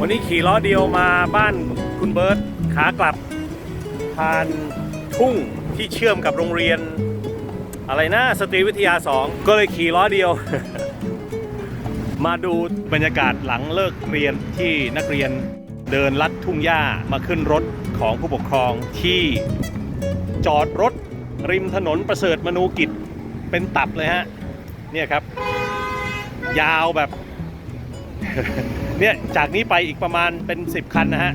วันนี้ขี่ล้อเดียวมาบ้านคุณเบิร์ตขากลับผ่านทุ่งที่เชื่อมกับโรงเรียน อะไรนะสตรีวิทยา 2 ก็เลยขี่ล้อเดียว มาดูบรรยากาศหลังเลิกเรียนที่นักเรียนเดินลัดทุ่งหญ้ามาขึ้นรถของผู้ปกครองที่จอดรถริมถนนประเสริฐมนูกิจเป็นตับเลยฮะเนี่ยครับ ยาวแบบ เนี่ยจากนี้ไปอีกประมาณเป็น 10 คันนะฮะ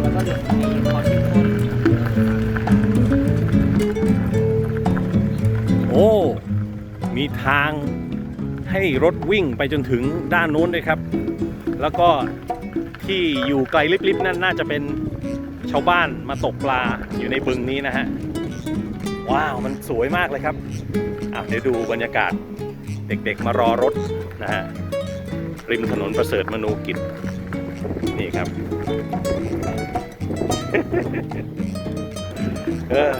แล้วก็เดี๋ยว ทางให้รถวิ่งไปจนถึงด้านนู้นเลยครับ แล้วก็ที่อยู่ไกลลิบๆนั่นน่าจะเป็นชาวบ้านมาตกปลาอยู่ในบึงนี้นะฮะ ว้าวมันสวยมากเลยครับอะเดี๋ยวดูบรรยากาศเด็กๆมารอรถนะฮะริมถนนประเสริฐมนูกิจนี่ครับ เออ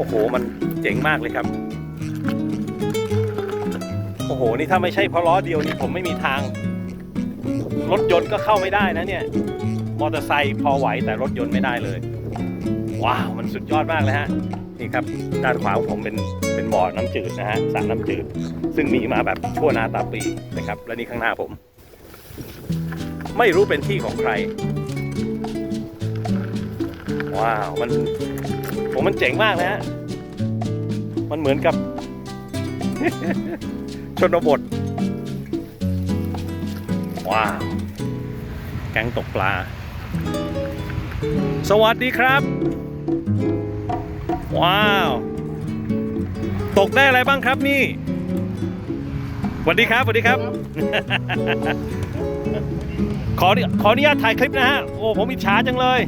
โอ้โห มันเจ๋งมากเลยครับ โอ้โห นี่ถ้าไม่ใช่เพราะล้อเดียวนี่ผมไม่มีทาง รถยนต์ก็เข้าไม่ได้นะเนี่ย มอเตอร์ไซค์พอไหวแต่รถยนต์ไม่ได้เลย ว้าว มันสุดยอดมากเลยฮะ นี่ครับ ด้านขวาของผมเป็นเป็นบ่อน้ำจืดนะฮะสระน้ำจืด ซึ่งมีมาแบบชั่วนาตาปีนะครับ และนี่ข้างหน้าผม ไม่รู้เป็นที่ของใคร ว้าว มัน มันเจ๋งมากนะฮะ มันเหมือนกับ ชนบท ว้าวแกงตกปลา สวัสดีครับ ว้าว ตกได้อะไรบ้างครับนี่สวัสดีครับสวัสดีครับ ขอขออนุญาตถ่ายคลิปนะฮะ โอ้ผมอิจฉาจังเลย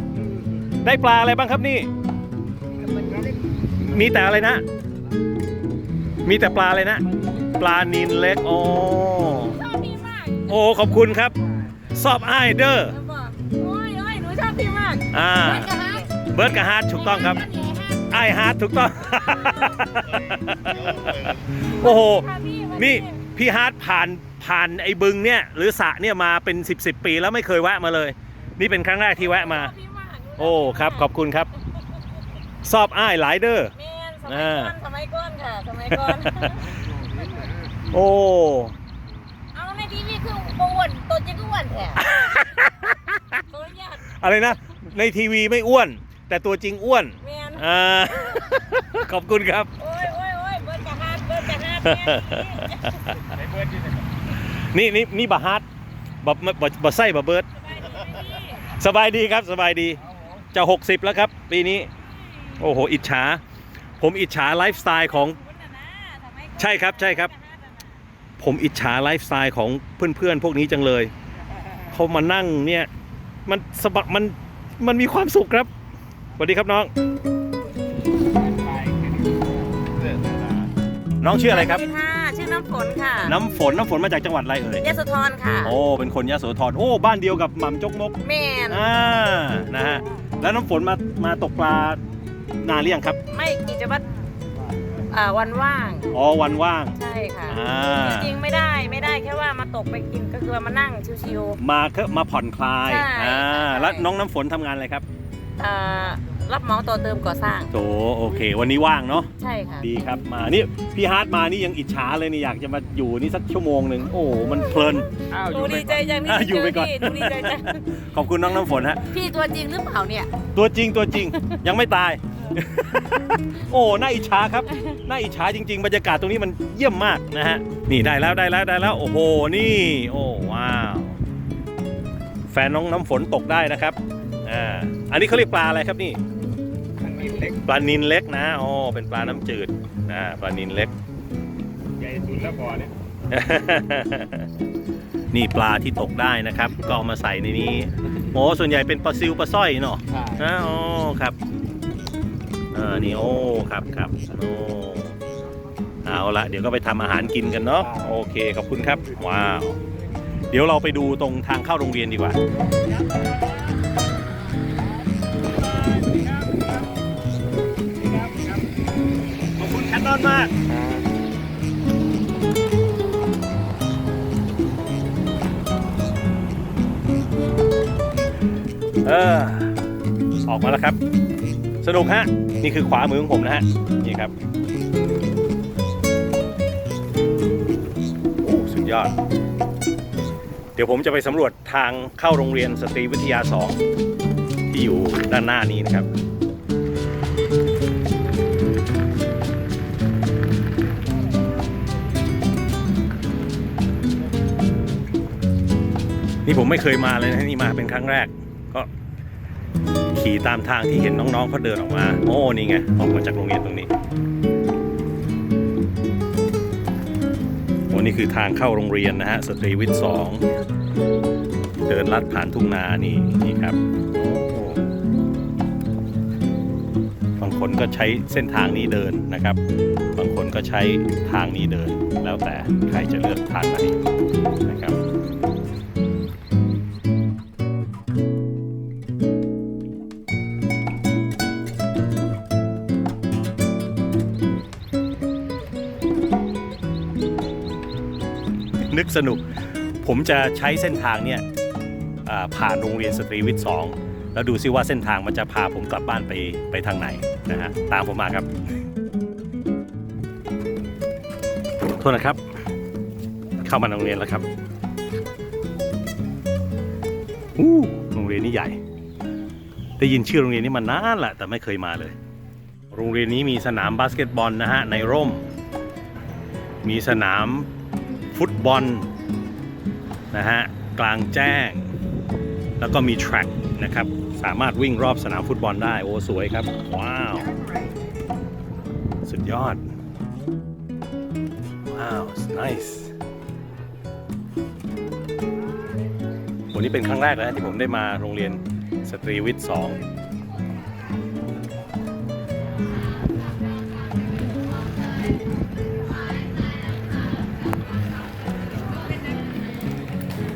ได้ปลาอะไรบ้างครับนี่ มีแต่อะไรนะ มีแต่ปลาอะไรนะ ปลานินเล็ก โอ้ชอบพี่มากโอ้ขอบคุณครับซอบไอเดอร์ แล้วบอกโอ้ยโอ้ยหนูชอบพี่มากอ่าเหมือนกันนะเบิร์ดกับฮาร์ดถูกต้องครับไอฮาร์ดถูกต้อง โอ้โห ค่ะพี่วันี่พี่ฮาร์ดผ่านผ่านไอ้บึงเนี่ย หรือสระเนี่ยมาเป็น 10บสปีแล้วไม่เคยแวะมาเลย นี่เป็นครั้งแรกที่แวะมา ชอบพี่มากโอ้ครับ ขอบคุณครับ ซอบไอหลายเดอร์แมนสมัยก่อนสมัยก่อนค่ะสมัยก่อน โอ้ เอาในทีวีคือโอ้วนตัวจริงก็อ้วนแท้ตัวอยากอะไรนะ ในทีวีไม่อ้วน แต่ตัวจริงอ้วนแมนอ่า ขอบคุณครับ โอ้ยโอ้ยโอ้ยเบิร์ดกะฮาดเบิร์ดกะฮาดแม่นี่นี่นี่นี่บาฮาร์ดบะบะบะไส้บะเบิร์ด สบายดีไหมพี่สบายดีครับสบายดี จะ 60 แล้วครับ ปีนี้ โอ้โห อิจฉา ผมอิจฉาไลฟ์สไตล์ของคุณน่ะนะสมัยก่อนใช่ครับใช่ครับ ผมอิจฉาไลฟ์สไตล์ของเพื่อนๆ พวกนี้จังเลย เขามานั่งเนี่ย มันสบมัน มันมีความสุขครับ สวัสดีครับน้อง น้องชื่ออะไรครับ สวัสดีค่ะ ชื่อน้ำฝนค่ะน้ำฝน น้ำฝนมาจากจังหวัดอะไรเอ่ยยโสธรค่ะ โอ้ เป็นคนยะโสธร โอ้ บ้านเดียวกับหม่ำจกมก แมนอ่า นะฮะ แล้วน้ำฝนมา มาตกปลา นานหรือยังครับ ไม่กิจวัตรอ่าวันว่าง อ๋อวันว่าง ใช่ค่ะ อ่า จริงๆ ไม่ได้ไม่ได้แค่ว่ามาตกไปกินก็คือว่ามานั่งชิว มาเพื่อมาผ่อนคลายใช่อ่าใช่ แล้วน้องน้ำฝนทำงานอะไรครับๆอ่ารับเหมาต่อเติมก่อสร้าง โถโอเค วันนี้ว่างเนาะใช่ค่ะ ดีครับมานี่พี่ฮาร์ดมานี่ยังอิจฉาเลยนี่อยากจะมาอยู่นี่สักชั่วโมงหนึ่งโอ้มันเพลิน อ้าวหอนูยู่ไปดีใจจังที่อะอยู่ไปก่อนเจพี่หนูดีใจจัง ขอบคุณน้องน้ำฝนฮะ พี่ตัวจริงหรือเปล่าเนี่ย ตัวจริงตัวจริงยังไม่ตาย โอ้น่าอิจฉาครับน่าอิจฉาจริง ๆ บรรยากาศตรงนี้มันเยี่ยมมากนะฮะนี่ได้แล้วได้แล้วได้แล้วโอ้โหนี่ โอ้ว้าวแฟนน้องน้ำฝนตกได้นะครับอ่าอันนี้เขาเรียกปลาอะไรครับนี่ทางนี้เล็กปลานินเล็กนะอ๋อเป็นปลาน้ำจืดอ่าปลานินเล็กใหญ่สุดแล้วบ่อเนี่ยนี่ปลาที่ตกได้นะครับ ก็เอามาใส่ในนี้โอ้ส่วนใหญ่เป็นปลาซิวปลาสร้อยเนาะใช่นะอ๋อครับ อ่านี่โอ้ครับครับโอ้เอาละเดี๋ยวก็ไปทำอาหารกินกันเนาะโอเคขอบคุณครับว้าวเดี๋ยวเราไปดูตรงทางเข้าโรงเรียนดีกว่าขอบคุณแคนนอนมากเออออกมาแล้วครับ สนุกฮะ นี่คือขวามือของผมนะฮะ นี่ครับโอ้สุดยอด เดี๋ยวผมจะไปสำรวจทางเข้าโรงเรียนสตรีวิทยา 2 ที่อยู่ด้านหน้านี้นะครับนี่ผมไม่เคยมาเลยนะนี่มาเป็นครั้งแรกก็ ขี่ตามทางที่เห็นน้องๆเขาเดินออกมา โอ้นี่ไง ออกมาจากโรงเรียนตรงนี้โอ้นี่คือทางเข้าโรงเรียนนะฮะ สตรีวิทย์สองเดินลัดผ่านทุ่งนานี่นี่ครับบางคนก็ใช้เส้นทางนี้เดินนะครับ บางคนก็ใช้ทางนี้เดิน แล้วแต่ใครจะเลือกทางไหนนะครับึกสนุก ผมจะใช้เส้นทางเนี่ยผ่านโรงเรียนสตรีวิทย์สองแล้วดูซิว่าเส้นทางมันจะพาผมกลับบ้านไปไปทางไหนนะฮะตามผมมาครับ โทษนะครับ เข้ามาโรงเรียนแล้วครับอู้โรงเรียนนี้ใหญ่ ได้ยินชื่อโรงเรียนนี้มานานละแต่ไม่เคยมาเลย โรงเรียนนี้มีสนามบาสเกตบอลนะฮะในร่ม มีสนาม ฟุตบอลนะฮะกลางแจ้ง แล้วก็มีแทร็กนะครับ สามารถวิ่งรอบสนามฟุตบอลได้ โอ้สวยครับ ว้าว สุดยอด ว้าว nice วันนี้เป็นครั้งแรกแล้วที่ผมได้มาโรงเรียนสตรีวิทย์2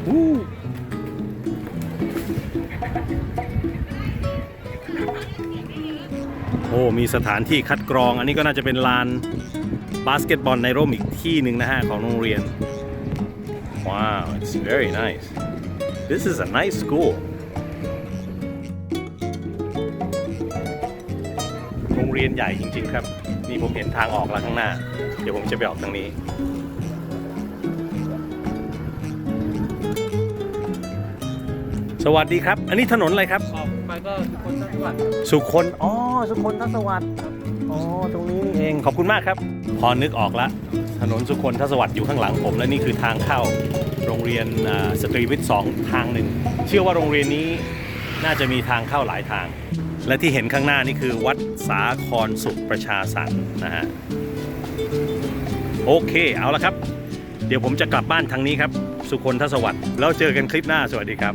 โอ้มีสถานที่คัดกรอง อันนี้ก็น่าจะเป็นลานบาสเกตบอลในร่มอีกที่หนึ่งนะฮะ ของโรงเรียน ว้าว it's very nice this is a nice school โรงเรียนใหญ่จริง ๆ ครับ นี่ผมเห็นทางออกแล้วข้างหน้า เดี๋ยวผมจะไปออกทางนี้ สวัสดีครับ อันนี้ถนนอะไรครับ ออกไปก็คนจังหวัดสุคน อ๋อ สุคนทศวรรษอ๋อ ตรงนี้นี่เอง ขอบคุณมากครับ พอนึกออกละ ถนนสุคนทศวรรษอยู่ข้างหลังผม และนี่คือทางเข้าโรงเรียนอ่าสตรีวิทย์สองทางหนึ่ง เชื่อว่าโรงเรียนนี้น่าจะมีทางเข้าหลายทาง และที่เห็นข้างหน้านี่คือวัดสาครสุขประชาสรรค์นะฮะ โอเค เอาละครับ เดี๋ยวผมจะกลับบ้านทางนี้ครับ สุคนทศวรรษแล้วเจอกันคลิปหน้า สวัสดีครับ